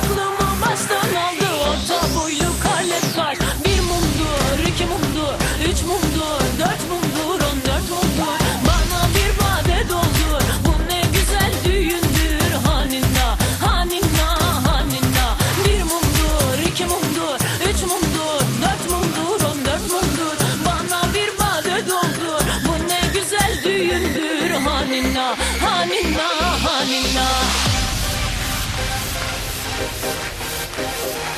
aklımı baştan aldı. Orta boylu karlet var. Bir mumdur, iki mumdur, üç mumdur, dört mumdur, on dört mumdur. Bana bir bade doldur. Bu ne güzel düğündür. Haninna, haninna, haninna. Bir mumdur, iki mumdur, üç mumdur, dört mumdur, on dört mumdur. Bana bir bade doldur. Bu ne güzel düğündür. Haninna, haninna, haninna. Thank you.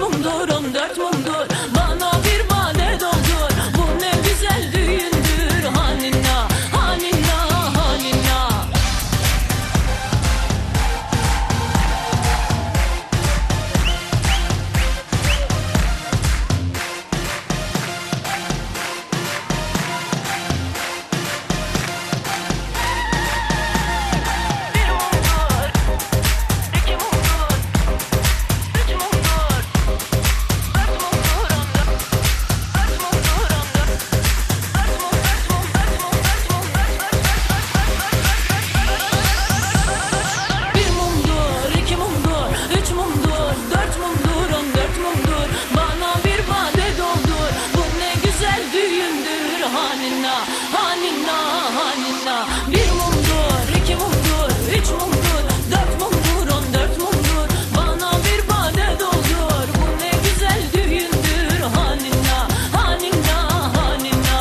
mazlumdur hanina hanina hanina Bir mumdur, iki mumdur, üç mumdur, dört mumdur, on dört mumdur. Bana bir bade doldur, bu ne güzel düğündür. Hanina, hanina, hanina